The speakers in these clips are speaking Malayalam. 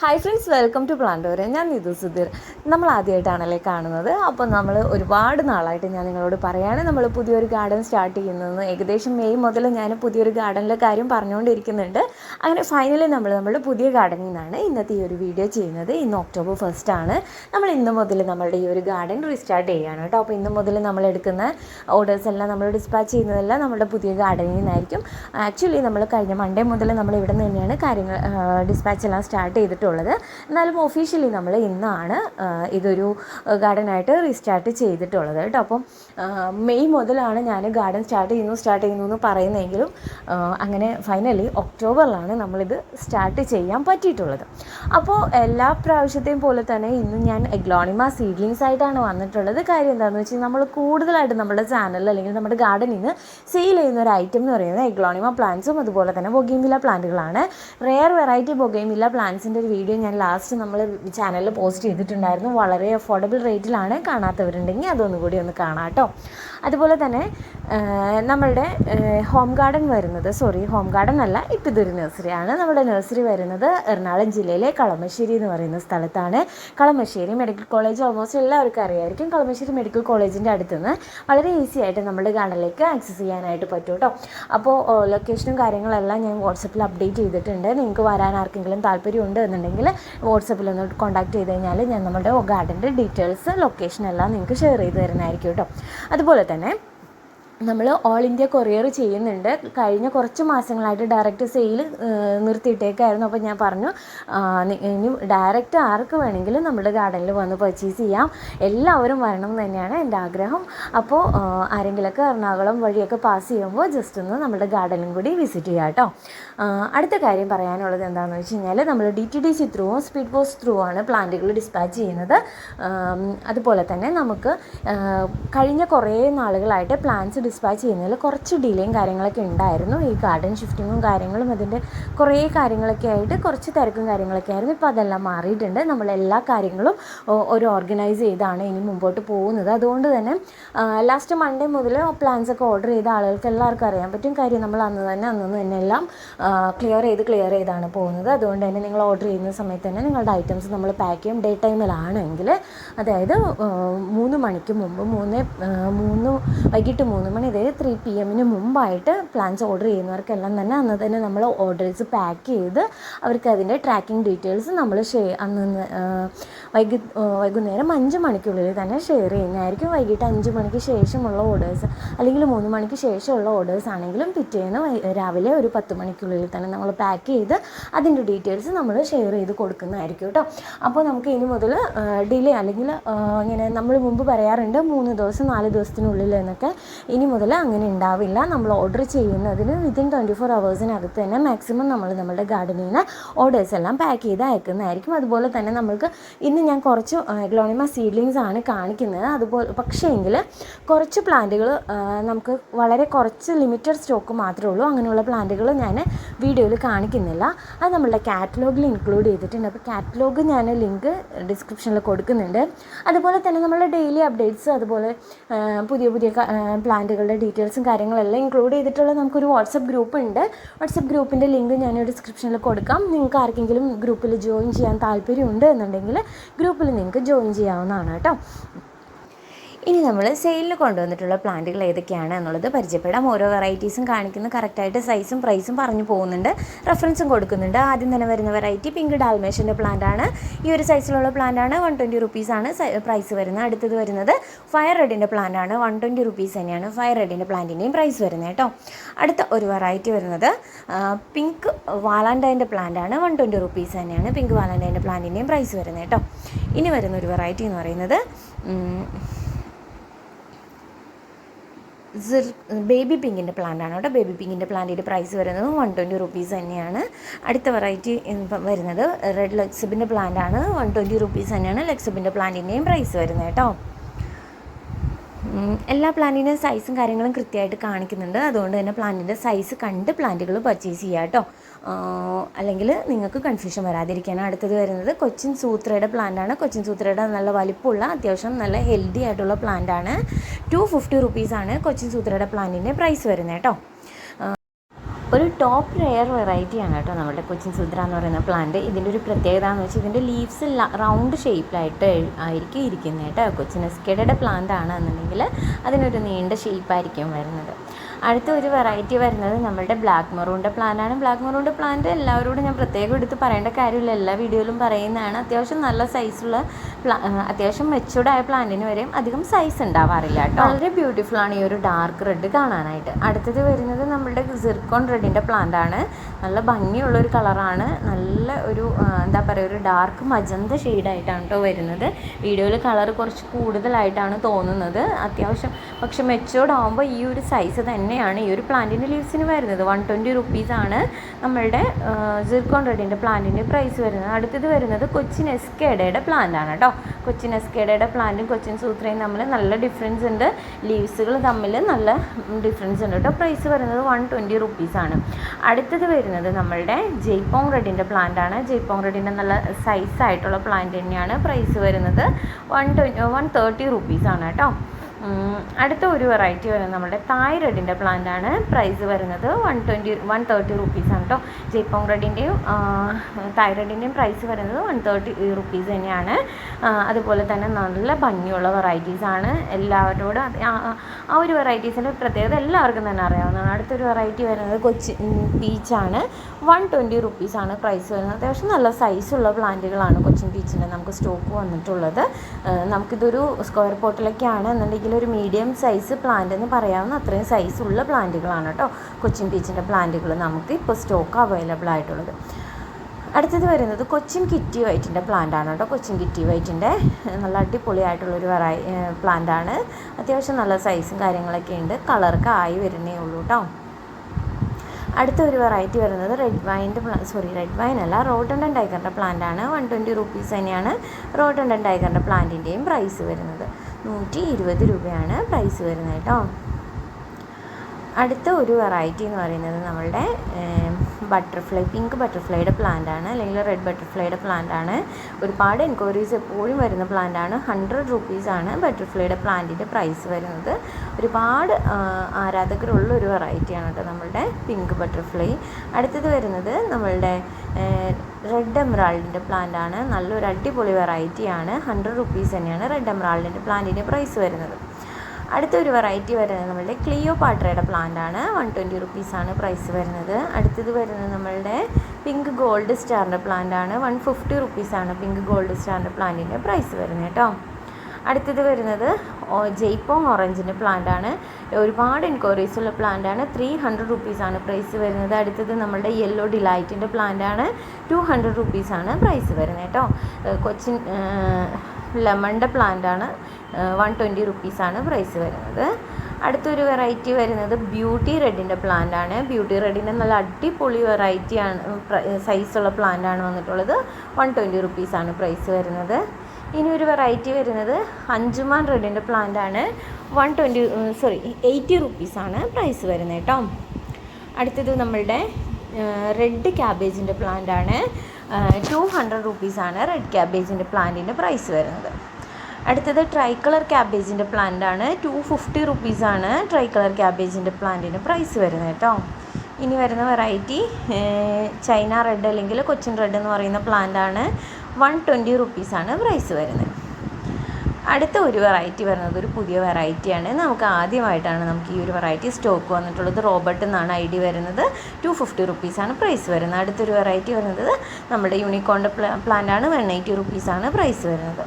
Hi friends welcome to Plantora ഞാൻ നിതു സുധീർ. നമ്മൾ ആദ്യമായിട്ടാണല്ലേ കാണുന്നത്. അപ്പോൾ നമ്മൾ ഒരുപാട് നാളായിട്ട് ഞാൻ നിങ്ങളോട് പറയാണ്. നമ്മൾ പുതിയൊരു ഗാർഡൻ സ്റ്റാർട്ട് ചെയ്യുന്നതെന്ന്. ഏകദേശം മെയ് മുതൽ ഞാൻ പുതിയൊരു ഗാർഡനിലെ കാര്യം പറഞ്ഞുകൊണ്ടിരിക്കുന്നുണ്ട്. അങ്ങനെ ഫൈനലി നമ്മൾ നമ്മുടെ പുതിയ ഗാർഡനിൽ നിന്നാണ് ഇന്നത്തെ ഈ ഒരു വീഡിയോ ചെയ്യുന്നത്. ഇന്ന് ഒക്ടോബർ ഫസ്റ്റ് ആണ്. നമ്മൾ ഇന്ന് മുതൽ നമ്മളുടെ ഈ ഒരു ഗാർഡൻ റീസ്റ്റാർട്ട് ചെയ്യുകയാണ് കേട്ടോ. അപ്പോൾ ഇന്ന് മുതൽ നമ്മൾ എടുക്കുന്ന ഓർഡേഴ്സ് എല്ലാം നമ്മൾ ഡിസ്പാച്ച് ചെയ്യുന്നതെല്ലാം നമ്മുടെ പുതിയ ഗാർഡനിൽ നിന്നായിരിക്കും. ആക്ച്വലി നമ്മൾ കഴിഞ്ഞ മൺഡേ മുതൽ നമ്മൾ ഇവിടെ നിന്ന് തന്നെയാണ് കാര്യങ്ങൾ ഡിസ്പാച്ച് എല്ലാം സ്റ്റാർട്ട് ചെയ്തിട്ടുള്ളത്. എന്നാലും ഒഫീഷ്യലി നമ്മൾ ഇന്നാണ് ഇതൊരു ഗാർഡനായിട്ട് റീസ്റ്റാർട്ട് ചെയ്തിട്ടുള്ളത് കേട്ടോ. അപ്പം മെയ് മുതലാണ് ഞാൻ ഗാർഡൻ സ്റ്റാർട്ട് ചെയ്യുന്നു സ്റ്റാർട്ട് ചെയ്യുന്നു എന്ന് പറയുന്നെങ്കിലും അങ്ങനെ ഫൈനലി ഒക്ടോബറിലാണ് നമ്മളിത് സ്റ്റാർട്ട് ചെയ്യാൻ പറ്റിയിട്ടുള്ളത്. അപ്പോൾ എല്ലാ പ്രാവശ്യത്തെയും പോലെ തന്നെ ഇന്ന് ഞാൻ എഗ്ലോണിമ സീഡ്ലിങ്സ് ആയിട്ടാണ് വന്നിട്ടുള്ളത്. കാര്യം എന്താണെന്ന് വെച്ചാൽ നമ്മൾ കൂടുതലായിട്ട് നമ്മുടെ ചാനലിൽ അല്ലെങ്കിൽ നമ്മുടെ ഗാർഡനിൽ നിന്ന് സെയിൽ ചെയ്യുന്ന ഒരു ഐറ്റം എന്ന് പറയുന്നത് എഗ്ലോണിമ പ്ലാന്റ്സും അതുപോലെ തന്നെ ബൊഗൈമില്ല പ്ലാന്റുകളാണ്. റെയർ വെറൈറ്റി ബൊഗൈമില്ല പ്ലാന്റ്സിന്റെ ഒരു വീഡിയോ ഞാൻ ലാസ്റ്റ് നമ്മൾ ചാനലിൽ പോസ്റ്റ് ചെയ്തിട്ടുണ്ടായിരുന്നു. വളരെ അഫോർഡബിൾ റേറ്റിലാണ് കാണാത്തവരുണ്ടെങ്കിൽ അതൊന്നുകൂടി ഒന്ന് കാണാം കേട്ടോ അതുപോലെ തന്നെ നമ്മളുടെ ഹോം ഗാർഡൻ വരുന്നത് സോറി ഹോം ഗാർഡൻ അല്ല ഇപ്പം ഇതൊരു നഴ്സറിയാണ് നമ്മുടെ നഴ്സറി വരുന്നത് എറണാകുളം ജില്ലയിലെ കളമശ്ശേരി എന്ന് പറയുന്ന സ്ഥലത്താണ്. കളമശ്ശേരി മെഡിക്കൽ കോളേജ് ഓൾമോസ്റ്റ് എല്ലാവർക്കും അറിയായിരിക്കും. കളമശ്ശേരി മെഡിക്കൽ കോളേജിന്റെ അടുത്തുനിന്ന് വളരെ ഈസി ആയിട്ട് നമ്മുടെ ഗാർഡനിലേക്ക് ആക്സസ് ചെയ്യാനായിട്ട് പറ്റും കേട്ടോ. അപ്പോൾ ലൊക്കേഷനും കാര്യങ്ങളെല്ലാം ഞാൻ വാട്സപ്പിൽ അപ്ഡേറ്റ് ചെയ്തിട്ടുണ്ട്. നിങ്ങൾക്ക് വരാൻ ആർക്കെങ്കിലും താല്പര്യമുണ്ട് എന്നുണ്ടെങ്കിൽ വാട്സപ്പിൽ ഒന്ന് കോൺടാക്ട് ചെയ്ത് കഴിഞ്ഞാൽ ഞാൻ നമ്മുടെ ഗാർഡന്റെ ഡീറ്റെയിൽസ് ലൊക്കേഷൻ എല്ലാം നിങ്ങൾക്ക് ഷെയർ ചെയ്ത് തരുന്നതായിരിക്കും കേട്ടോ. അതുപോലെ തന്നെ നമ്മൾ ഓൾ ഇന്ത്യ കൊറിയർ ചെയ്യുന്നുണ്ട്. കഴിഞ്ഞ കുറച്ച് മാസങ്ങളായിട്ട് ഡയറക്റ്റ് സെയിൽ നിർത്തിയിട്ടേക്കായിരുന്നു. അപ്പോൾ ഞാൻ പറഞ്ഞു ഇനി ഡയറക്റ്റ് ആർക്ക് വേണമെങ്കിലും നമ്മുടെ ഗാർഡനിൽ വന്ന് പർച്ചേസ് ചെയ്യാം. എല്ലാവരും വരണം എന്ന് തന്നെയാണ് എന്റെ ആഗ്രഹം. അപ്പോൾ ആരെങ്കിലൊക്കെ എറണാകുളം വഴിയൊക്കെ പാസ് ചെയ്യുമ്പോൾ ജസ്റ്റ് ഒന്ന് നമ്മുടെ ഗാർഡനും കൂടി വിസിറ്റ് ചെയ്യാം കേട്ടോ അടുത്ത കാര്യം പറയാനുള്ളത് എന്താണെന്ന് വെച്ച് കഴിഞ്ഞാൽ നമ്മൾ ഡി ടി ഡി സി ത്രൂവും സ്പീഡ് പോസ്റ്റ് ത്രൂ ആണ് പ്ലാന്റുകൾ ഡിസ്പാച്ച് ചെയ്യുന്നത്. അതുപോലെ തന്നെ നമുക്ക് കഴിഞ്ഞ കുറേ നാളുകളായിട്ട് പ്ലാന്റ്സ് ഡിസ്പാച്ച് ചെയ്യുന്നതിൽ കുറച്ച് ഡിലേയും കാര്യങ്ങളൊക്കെ ഉണ്ടായിരുന്നു. ഈ ഗാർഡൻ ഷിഫ്റ്റിങ്ങും കാര്യങ്ങളും അതിന്റെ കുറേ കാര്യങ്ങളൊക്കെ ആയിട്ട് കുറച്ച് തിരക്കും കാര്യങ്ങളൊക്കെ ആയിരുന്നു. ഇപ്പോൾ അതെല്ലാം മാറിയിട്ടുണ്ട്. നമ്മൾ എല്ലാ കാര്യങ്ങളും ഒരു ഓർഗനൈസ് ചെയ്താണ് ഇനി മുമ്പോട്ട് പോകുന്നത്. അതുകൊണ്ട് തന്നെ ലാസ്റ്റ് മൺഡേ മുതൽ പ്ലാൻസ് ഒക്കെ ഓർഡർ ചെയ്ത ആളുകൾക്ക് എല്ലാവർക്കും അറിയാൻ പറ്റും. കാര്യം നമ്മൾ അന്ന് തന്നെ അന്ന് തന്നെ എല്ലാം ക്ലിയർ ചെയ്ത് ക്ലിയർ ചെയ്താണ് പോകുന്നത്. അതുകൊണ്ട് തന്നെ നിങ്ങൾ ഓർഡർ ചെയ്യുന്ന സമയത്ത് തന്നെ നിങ്ങളുടെ ഐറ്റംസ് നമ്മൾ പാക്ക് ചെയ്യും. ഡേ ടൈമിലാണെങ്കിൽ അതായത് മൂന്ന് മണിക്ക് മുമ്പ് മൂന്ന് മൂന്ന് വൈകിട്ട് മൂന്ന് മണി അതായത് ത്രീ പി എമ്മിന് മുമ്പായിട്ട് പ്ലാൻസ് ഓർഡർ ചെയ്യുന്നവർക്കെല്ലാം തന്നെ അന്ന് തന്നെ നമ്മൾ ഓർഡേഴ്സ് പാക്ക് ചെയ്ത് അവർക്ക് അതിന്റെ ട്രാക്കിംഗ് ഡീറ്റെയിൽസ് നമ്മൾ ഷെയർ അന്ന് വൈകി വൈകുന്നേരം അഞ്ച് മണിക്കുള്ളിൽ തന്നെ ഷെയർ ചെയ്യുന്നതായിരിക്കും. വൈകിട്ട് അഞ്ച് മണിക്ക് ശേഷമുള്ള ഓർഡേഴ്സ് അല്ലെങ്കിൽ മൂന്ന് മണിക്ക് ശേഷമുള്ള ഓർഡേഴ്സ് ആണെങ്കിലും പിറ്റേന്ന് രാവിലെ ഒരു പത്ത് മണിക്കുള്ളിൽ തന്നെ നമ്മൾ പാക്ക് ചെയ്ത് അതിന്റെ ഡീറ്റെയിൽസ് നമ്മൾ ഷെയർ ചെയ്ത് കൊടുക്കുന്നതായിരിക്കും കേട്ടോ അപ്പോൾ നമുക്ക് ഇനി മുതൽ ഡിലേ അല്ലെങ്കിൽ ഇങ്ങനെ നമ്മൾ മുമ്പ് പറയാറുണ്ട് മൂന്ന് ദിവസം നാല് ദിവസത്തിനുള്ളിൽ എന്നൊക്കെ. ഇനി മുതൽ അങ്ങനെ ഉണ്ടാവില്ല. നമ്മൾ ഓർഡർ ചെയ്യുന്നതിന് വിത്തിൻ ട്വന്റി ഫോർ അവേഴ്സിനകത്ത് തന്നെ മാക്സിമം നമ്മൾ നമ്മുടെ ഗാർഡനിൽ നിന്ന് ഓർഡേഴ്സ് എല്ലാം പാക്ക് ചെയ്ത് അയക്കുന്നതായിരിക്കും. അതുപോലെ തന്നെ നമ്മൾക്ക് ഇന്ന് ഞാൻ കുറച്ച് ഗ്ലോണിമ സീഡ്ലിങ്സ് ആണ് കാണിക്കുന്നത്. അതുപോലെ പക്ഷേ എങ്കിൽ കുറച്ച് പ്ലാന്റുകൾ നമുക്ക് വളരെ കുറച്ച് ലിമിറ്റഡ് സ്റ്റോക്ക് മാത്രമേ ഉള്ളൂ. അങ്ങനെയുള്ള പ്ലാന്റുകൾ ഞാൻ വീഡിയോയിൽ കാണിക്കുന്നില്ല. അത് നമ്മളുടെ കാറ്റലോഗിൽ ഇൻക്ലൂഡ് ചെയ്തിട്ടുണ്ട്. അപ്പോൾ കാറ്റലോഗ് ഞാൻ ലിങ്ക് ഡിസ്ക്രിപ്ഷനിൽ കൊടുക്കുന്നുണ്ട്. അതുപോലെ തന്നെ നമ്മളുടെ ഡെയിലി അപ്ഡേറ്റ്സ് അതുപോലെ പുതിയ പുതിയ പുതിയ പ്ലാന്റുകളുടെ ഡീറ്റെയിൽസും കാര്യങ്ങളെല്ലാം ഇൻക്ലൂഡ് ചെയ്തിട്ടുള്ള നമുക്കൊരു വാട്സപ്പ് ഗ്രൂപ്പ് ഉണ്ട്. വാട്സപ്പ് ഗ്രൂപ്പിന്റെ ലിങ്ക് ഞാൻ ഡിസ്ക്രിപ്ഷനിൽ കൊടുക്കാം. നിങ്ങൾക്ക് ആർക്കെങ്കിലും ഗ്രൂപ്പിൽ ജോയിൻ ചെയ്യാൻ താല്പര്യമുണ്ട് എന്നുണ്ടെങ്കിൽ ഗ്രൂപ്പിൽ നിങ്ങൾക്ക് ജോയിൻ ചെയ്യാവുന്നതാണ് കേട്ടോ. ഇനി നമ്മൾ സെയിലിന് കൊണ്ടുവന്നിട്ടുള്ള പ്ലാന്റുകൾ ഏതൊക്കെയാണ് എന്നുള്ളത് പരിചയപ്പെടാം. ഓരോ വെറൈറ്റീസും കാണിക്കുന്ന. കറക്റ്റായിട്ട് സൈസും പ്രൈസും പറഞ്ഞു പോകുന്നുണ്ട്. റെഫറൻസും കൊടുക്കുന്നുണ്ട്. ആദ്യം തന്നെ വരുന്ന വെറൈറ്റി പിങ്ക് ഡാൽമേഷന്റെ ആണ്. ഈ ഒരു സൈസിലുള്ള പ്ലാന്റ് ആണ്. വൺ ട്വന്റി റുപ്പീസാണ് പ്രൈസ് വരുന്നത്. അടുത്തത് വരുന്നത് ഫയർ റെഡിന്റെ ആണ്. വൺ ട്വന്റി റുപ്പീസ് തന്നെയാണ് ഫയർ റെഡിന്റെ പ്ലാന്റിന്റെയും പ്രൈസ് വരുന്നത് കേട്ടോ. അടുത്ത ഒരു വെറൈറ്റി വരുന്നത് പിങ്ക് വാലാൻഡൈന്റെ ആണ്. വൺ ട്വന്റി റുപ്പീസ് തന്നെയാണ് പിങ്ക് വാലാൻഡൈന്റെ പ്ലാന്റിന്റെയും പ്രൈസ് വരുന്നത് കേട്ടോ. ഇനി വരുന്ന ഒരു വെറൈറ്റി എന്ന് പറയുന്നത് ബേബി പിങ്കിന്റെ ആണ് കേട്ടോ. ബേബി പിങ്കിന്റെ പ്ലാന്റിന്റെ പ്രൈസ് വരുന്നത് വൺ ട്വന്റി റുപ്പീസ് തന്നെയാണ്. അടുത്ത വെറൈറ്റി വരുന്നത് റെഡ് ലെക്സബിന്റെ പ്ലാന്റ് ആണ്. വൺ ട്വന്റി റുപ്പീസ് തന്നെയാണ് ലെക്സബിന്റെ പ്ലാന്റിന്റെയും പ്രൈസ് വരുന്നത് കേട്ടോ. എല്ലാ പ്ലാന്റിന്റെയും സൈസും കാര്യങ്ങളും കൃത്യമായിട്ട് കാണിക്കുന്നുണ്ട്. അതുകൊണ്ട് തന്നെ പ്ലാന്റിന്റെ സൈസ് കണ്ട് പ്ലാന്റുകൾ പർച്ചേസ് ചെയ്യുക കേട്ടോ. അല്ലെങ്കിൽ നിങ്ങൾക്ക് കൺഫ്യൂഷൻ വരാതിരിക്കാനാണ് അടുത്തത് വരുന്നത്. കൊച്ചിൻ സൂത്രയുടെ പ്ലാന്റാണ് കൊച്ചിൻ സൂത്രയുടെ നല്ല വലിപ്പമുള്ള അത്യാവശ്യം നല്ല ഹെൽത്തി ആയിട്ടുള്ള പ്ലാന്റാണ് ടു ഫിഫ്റ്റി റുപ്പീസാണ് കൊച്ചിൻ സൂത്രയുടെ പ്ലാന്റിന്റെ പ്രൈസ് വരുന്നത് കേട്ടോ. ഒരു ടോപ്പ് റെയർ വെറൈറ്റിയാണ് കേട്ടോ നമ്മുടെ കൊച്ചിൻ സുദ്ര എന്ന് പറയുന്ന പ്ലാന്റ് ഇതിന്റെ ഒരു പ്രത്യേകത എന്ന് വെച്ചാൽ ഇതിന്റെ ലീവ്സ് റൗണ്ട് ഷേപ്പിലായിട്ട് ആയിരിക്കും ഇരിക്കുന്നത് കേട്ടോ. കൊച്ചിൻ എസ്കേഡയുടെ പ്ലാന്റ് ആണെന്നുണ്ടെങ്കിൽ അതിനൊരു നീണ്ട ഷേപ്പായിരിക്കും വരുന്നത്. അടുത്ത ഒരു വെറൈറ്റി വരുന്നത് നമ്മുടെ ബ്ലാക്ക് മെറൂണിന്റെ പ്ലാന്റാണ് ബ്ലാക്ക് മെറൂണിന്റെ പ്ലാന്റ് എല്ലാവരോടും ഞാൻ പ്രത്യേകം എടുത്ത് പറയേണ്ട കാര്യമില്ല. എല്ലാ വീഡിയോയിലും പറയുന്നതാണ്. അത്യാവശ്യം നല്ല സൈസുള്ള പ്ലാ അത്യാവശ്യം മെച്ചൂർഡായ പ്ലാന്റിന് വരെയും അധികം സൈസ് ഉണ്ടാവാറില്ല കേട്ടോ. വളരെ ബ്യൂട്ടിഫുൾ ആണ് ഈ ഒരു ഡാർക്ക് റെഡ് കാണാനായിട്ട്. അടുത്തത് വരുന്നത് നമ്മുടെ സിർക്കോൺ റെഡിന്റെ പ്ലാന്റാണ് നല്ല ഭംഗിയുള്ള ഒരു കളറാണ് നല്ല ഒരു എന്താ പറയുക ഒരു ഡാർക്ക് മജന്ത ഷെയ്ഡായിട്ടാണ് കേട്ടോ വരുന്നത്. വീഡിയോയിൽ കളർ കുറച്ച് കൂടുതലായിട്ടാണ് തോന്നുന്നത്. അത്യാവശ്യം പക്ഷെ മെച്ചൂർഡ് ആകുമ്പോൾ ഈ ഒരു സൈസ് തന്നെയാണ് ഈ ഒരു പ്ലാന്റിന്റെ ലീവ്സിന് വരുന്നത്. വൺ ട്വന്റി റുപ്പീസാണ് നമ്മളുടെ സിർക്കോൺ റെഡിന്റെ പ്ലാന്റിന്റെ പ്രൈസ് വരുന്നത്. അടുത്തത് വരുന്നത് കൊച്ചിൻ എസ്കേഡയുടെ പ്ലാന്റ് ആണ് കേട്ടോ കൊച്ചിൻ എസ്കേഡയുടെ പ്ലാന്റും കൊച്ചിൻ സൂത്രയും തമ്മിൽ നല്ല ഡിഫറൻസ് ഉണ്ട്. ലീവ്സുകൾ തമ്മിൽ നല്ല ഡിഫറൻസ് ഉണ്ട് കേട്ടോ പ്രൈസ് വരുന്നത് വൺ ട്വന്റി റുപ്പീസാണ് അടുത്തത് വരുന്നത് നമ്മളുടെ ജയ്പോങ് റെഡിന്റെ പ്ലാന്റ് ആണ്. ജയ്പോങ് റെഡിന്റെ നല്ല സൈസ് ആയിട്ടുള്ള പ്ലാന്റ് തന്നെയാണ് പ്രൈസ് വരുന്നത്. വൺ ട്വൻ വൺ തേർട്ടി റുപ്പീസാണ് കേട്ടോ അടുത്ത ഒരു വെറൈറ്റി വരുന്നത് നമ്മുടെ തായ് റെഡിന്റെ പ്ലാന്റ് ആണ്. പ്രൈസ് വരുന്നത് വൺ ട്വന്റി വൺ തേർട്ടി റുപ്പീസാണ് കേട്ടോ ജയ്പോങ് റെഡിന്റെയും തായ് റെഡിന്റെയും പ്രൈസ് വരുന്നത് വൺ തേർട്ടി റുപ്പീസ് തന്നെയാണ്. അതുപോലെ തന്നെ നല്ല ഭംഗിയുള്ള വെറൈറ്റീസ് ആണ്. എല്ലാവരോടും ആ ഒരു വെറൈറ്റീസിന്റെ പ്രത്യേകത എല്ലാവർക്കും തന്നെ അറിയാവുന്നതാണ്. അടുത്തൊരു വെറൈറ്റി വരുന്നത് കൊച്ചി പീച്ചാണ് വൺ ട്വന്റി റുപ്പീസാണ് പ്രൈസ് വരുന്നത്. അത്യാവശ്യം നല്ല സൈസുള്ള പ്ലാന്റുകളാണ് കൊച്ചിൻ പീച്ചിന്റെ നമുക്ക് സ്റ്റോക്ക് വന്നിട്ടുള്ളത്. നമുക്കിതൊരു സ്ക്വയർ പോട്ടിലൊക്കെയാണ് എന്നുണ്ടെങ്കിൽ ഒരു മീഡിയം സൈസ് പ്ലാന്റ് എന്ന് പറയാവുന്ന അത്രയും സൈസുള്ള പ്ലാന്റുകളാണ് കേട്ടോ കൊച്ചിൻ പീച്ചിന്റെ പ്ലാന്റുകൾ നമുക്ക് ഇപ്പോൾ സ്റ്റോക്ക് അവൈലബിൾ ആയിട്ടുള്ളത്. അടുത്തത് വരുന്നത് കൊച്ചിൻ കിറ്റി വൈറ്റിന്റെ പ്ലാന്റ് ആണ് കേട്ടോ കൊച്ചിൻ കിറ്റി വൈറ്റിന്റെ നല്ല അടിപൊളിയായിട്ടുള്ളൊരു വെറൈ പ്ലാന്റ് ആണ്. അത്യാവശ്യം നല്ല സൈസും കാര്യങ്ങളൊക്കെ ഉണ്ട്. കളറൊക്കെ ആയി വരുന്നേ ഉള്ളൂ കേട്ടോ അടുത്ത ഒരു വെറൈറ്റി വരുന്നത് റെഡ് വൈന്റെ സോറി റെഡ് വൈൻ അല്ല റോട്ടണ്ടൻ ടൈഗറിന്റെ പ്ലാന്റ് ആണ്. വൺ ട്വന്റി റുപ്പീസ് തന്നെയാണ് റോട്ടണ്ടൻ ടൈഗറിന്റെ പ്ലാന്റിന്റെയും പ്രൈസ് വരുന്നത്. നൂറ്റി ഇരുപത് രൂപയാണ് പ്രൈസ് വരുന്നത് കേട്ടോ. അടുത്ത ഒരു വെറൈറ്റി എന്ന് പറയുന്നത് നമ്മളുടെ ബട്ടർഫ്ലൈ പിങ്ക് ബട്ടർഫ്ലൈയുടെ പ്ലാന്റ് ആണ് അല്ലെങ്കിൽ റെഡ് ബട്ടർഫ്ലൈയുടെ പ്ലാന്റ് ആണ്. ഒരുപാട് എൻക്വയറീസ് എപ്പോഴും വരുന്ന പ്ലാന്റ് ആണ്. ഹൺഡ്രഡ് റുപ്പീസാണ് ബട്ടർഫ്ലൈയുടെ പ്ലാന്റിന്റെ പ്രൈസ് വരുന്നത്. ഒരുപാട് ആരാധകരുള്ള ഒരു വെറൈറ്റിയാണ് കേട്ടോ നമ്മളുടെ പിങ്ക് ബട്ടർഫ്ലൈ അടുത്തത് വരുന്നത് നമ്മളുടെ റെഡ് എമറാൾഡിന്റെ പ്ലാന്റ് ആണ്. നല്ലൊരു അടിപൊളി വെറൈറ്റിയാണ് ഹൺഡ്രഡ് റുപ്പീസ് തന്നെയാണ് റെഡ് എമറാൾഡിന്റെ പ്ലാന്റിന്റെ പ്രൈസ് വരുന്നത്. അടുത്തൊരു വെറൈറ്റി വരുന്നത് നമ്മളുടെ ക്ലിയോ പാട്രയുടെ പ്ലാന്റ് ആണ്. വൺ ട്വന്റി റുപ്പീസാണ് പ്രൈസ് വരുന്നത്. അടുത്തത് വരുന്നത് നമ്മളുടെ പിങ്ക് ഗോൾഡ് സ്റ്റാറിന്റെ പ്ലാന്റ് ആണ്. വൺ ഫിഫ്റ്റി റുപ്പീസാണ് പിങ്ക് ഗോൾഡ് സ്റ്റാറിന്റെ പ്ലാന്റിന്റെ പ്രൈസ് വരുന്നത് കേട്ടോ. അടുത്തത് വരുന്നത് ജയ്പോങ് ഓറഞ്ചിന്റെ പ്ലാന്റ് ആണ്. ഒരുപാട് എൻക്വയറീസ് ഉള്ള പ്ലാന്റ് ആണ്. ത്രീ ഹൺഡ്രഡ് റുപ്പീസാണ് പ്രൈസ് വരുന്നത്. അടുത്തത് നമ്മളുടെ യെല്ലോ ഡിലൈറ്റിന്റെ പ്ലാന്റ് ആണ്. ടു ഹൺഡ്രഡ് റുപ്പീസാണ് പ്രൈസ് വരുന്നത് കേട്ടോ. കൊച്ചിൻ ലെമണിന്റെ പ്ലാന്റ് ആണ് വൺ ട്വന്റി റുപ്പീസാണ് പ്രൈസ് വരുന്നത്. അടുത്തൊരു വെറൈറ്റി വരുന്നത് ബ്യൂട്ടി റെഡിന്റെ പ്ലാന്റ് ആണ് ബ്യൂട്ടി റെഡിന്റെ നല്ല അടിപൊളി വെറൈറ്റിയാണ് സൈസുള്ള പ്ലാന്റ് ആണ് വന്നിട്ടുള്ളത്. വൺ ട്വന്റി റുപ്പീസാണ് പ്രൈസ് വരുന്നത്. ഇനി ഒരു വെറൈറ്റി വരുന്നത് അഞ്ചുമാൻ റെഡിന്റെ പ്ലാന്റ് ആണ് വൺ ട്വന്റി സോറി എയ്റ്റി റുപ്പീസാണ് പ്രൈസ് വരുന്നത് കേട്ടോ. അടുത്തത് നമ്മളുടെ റെഡ് ക്യാബേജിന്റെ പ്ലാന്റ് ആണ്. ടു ഹൺഡ്രഡ് റുപ്പീസാണ് റെഡ് ക്യാബേജിന്റെ പ്ലാന്റിന്റെ പ്രൈസ് വരുന്നത്. അടുത്തത് ട്രൈ കളർ ക്യാബേജിന്റെ പ്ലാന്റ് ആണ്. ടു ഫിഫ്റ്റി റുപ്പീസാണ് ട്രൈ കളർ ക്യാബേജിന്റെ പ്ലാന്റിന്റെ പ്രൈസ് വരുന്നത് കേട്ടോ. ഇനി വരുന്ന വെറൈറ്റി ചൈന റെഡ് അല്ലെങ്കിൽ കൊച്ചിൻ റെഡ് എന്ന് പറയുന്ന പ്ലാന്റ് ആണ്. വൺ ട്വന്റി റുപ്പീസാണ് പ്രൈസ് വരുന്നത്. അടുത്ത ഒരു വെറൈറ്റി വരുന്നത് ഒരു പുതിയ വെറൈറ്റിയാണ് നമുക്ക് ആദ്യമായിട്ടാണ് നമുക്ക് ഈ ഒരു വെറൈറ്റി സ്റ്റോക്ക് വന്നിട്ടുള്ളത്. റോബർട്ട് എന്നാണ് ഐ ഡി വരുന്നത്. ടു ഫിഫ്റ്റി റുപ്പീസാണ് പ്രൈസ് വരുന്നത്. അടുത്തൊരു വെറൈറ്റി വരുന്നത് നമ്മുടെ യൂണിക്കോണിന്റെ പ്ലാ ആണ്. വൺ എയ്റ്റി റുപ്പീസാണ് പ്രൈസ് വരുന്നത്.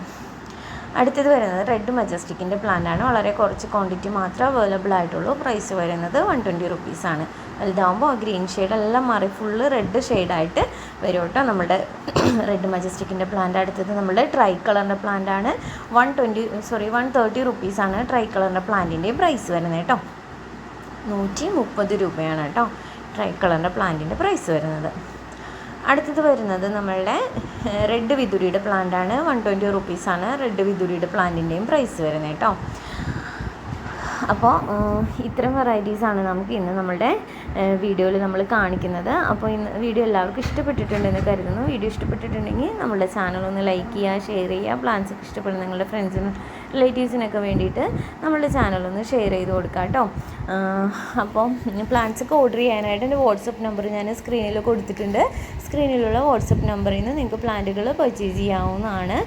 അടുത്തത് വരുന്നത് റെഡ് മജസ്റ്റിക്കിന്റെ പ്ലാന്റാണ് വളരെ കുറച്ച് ക്വാണ്ടിറ്റി മാത്രമേ അവൈലബിൾ ആയിട്ടുള്ളൂ. പ്രൈസ് വരുന്നത് വൺ ട്വന്റി റുപ്പീസാണ് വലുതാകുമ്പോൾ ഗ്രീൻ ഷെയ്ഡ് എല്ലാം മാറി. ഫുള്ള് റെഡ് ഷെയ്ഡായിട്ട് വരും കേട്ടോ നമ്മുടെ റെഡ് മജസ്റ്റിക്കിന്റെ പ്ലാന്റ്. അടുത്തത് നമ്മുടെ ട്രൈ കളറിന്റെ പ്ലാന്റ് ആണ്. One twenty sorry one thirty റുപ്പീസാണ് ട്രൈ കളറിന്റെ പ്ലാന്റിന്റെ പ്രൈസ് വരുന്നത് കേട്ടോ. നൂറ്റി മുപ്പത് രൂപയാണ് കേട്ടോ ട്രൈ കളറിന്റെ പ്ലാന്റിന്റെ പ്രൈസ് വരുന്നത്. അടുത്തത് വരുന്നത് നമ്മളുടെ റെഡ് വിതുരിയുടെ പ്ലാന്റ് ആണ്. വൺ ട്വന്റി റുപ്പീസാണ് റെഡ് വിതുരിയുടെ പ്ലാന്റിന്റെയും പ്രൈസ് വരുന്നത് കേട്ടോ. അപ്പോൾ ഇത്തരം വെറൈറ്റീസാണ് നമുക്ക് ഇന്ന് നമ്മളുടെ വീഡിയോയിൽ നമ്മൾ കാണിക്കുന്നത്. അപ്പോൾ ഇന്ന് വീഡിയോ എല്ലാവർക്കും ഇഷ്ടപ്പെട്ടിട്ടുണ്ടെന്ന് കരുതുന്നു. വീഡിയോ ഇഷ്ടപ്പെട്ടിട്ടുണ്ടെങ്കിൽ നമ്മുടെ ചാനൽ ഒന്ന് ലൈക്ക് ചെയ്യുക ഷെയർ ചെയ്യുക. പ്ലാൻസ് ഒക്കെ ഇഷ്ടപ്പെടുന്ന നിങ്ങളുടെ ഫ്രണ്ട്സിനും റിലേറ്റീവ്സിനൊക്കെ വേണ്ടിയിട്ട് നമ്മളുടെ ചാനലൊന്ന് ഷെയർ ചെയ്ത് കൊടുക്കുക കേട്ടോ. അപ്പോൾ പ്ലാൻസ് ഒക്കെ ഓർഡർ ചെയ്യാനായിട്ട് എന്റെ വാട്സപ്പ് നമ്പർ ഞാൻ സ്ക്രീനിൽ കൊടുത്തിട്ടുണ്ട്. സ്ക്രീനിലുള്ള വാട്സപ്പ് നമ്പറിൽ നിന്ന് നിങ്ങൾക്ക് പ്ലാന്റുകൾ പർച്ചേസ് ചെയ്യാവുന്നതാണ്.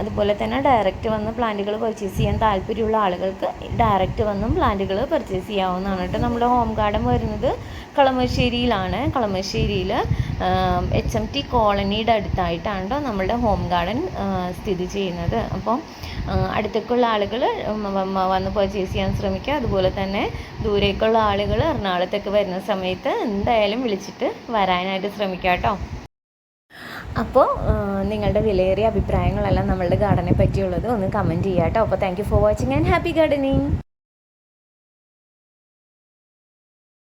അതുപോലെ തന്നെ ഡയറക്റ്റ് വന്ന് പ്ലാന്റുകൾ പർച്ചേസ് ചെയ്യാൻ താല്പര്യമുള്ള ആളുകൾക്ക് ഡയറക്റ്റ് വന്നും പ്ലാന്റുകൾ പർച്ചേസ് ചെയ്യാവുന്നതാണ് കേട്ടോ. നമ്മുടെ ഹോം ഗാർഡൻ വരുന്നത് കളമശ്ശേരിയിലാണ്. കളമശ്ശേരിയിൽ എച്ച് എം ടി കോളനിയുടെ അടുത്തായിട്ടാണ് കേട്ടോ നമ്മുടെ ഹോം ഗാർഡൻ സ്ഥിതി ചെയ്യുന്നത്. അപ്പം അടുത്തേക്കുള്ള ആളുകൾ വന്ന് പർച്ചേസ് ചെയ്യാൻ ശ്രമിക്കുക. അതുപോലെ തന്നെ ദൂരേക്കുള്ള ആളുകൾ എറണാകുളത്തേക്ക് വരുന്ന സമയത്ത് എന്തായാലും വിളിച്ചിട്ട് വരാനായിട്ട് ശ്രമിക്കാം കേട്ടോ. അപ്പോൾ നിങ്ങളുടെ വിലയേറിയ അഭിപ്രായങ്ങളെല്ലാം നമ്മളുടെ ഗാർഡനെ പറ്റിയുള്ളത് ഒന്ന് കമന്റ് ചെയ്യാം കേട്ടോ അപ്പോൾ thank you for watching and happy gardening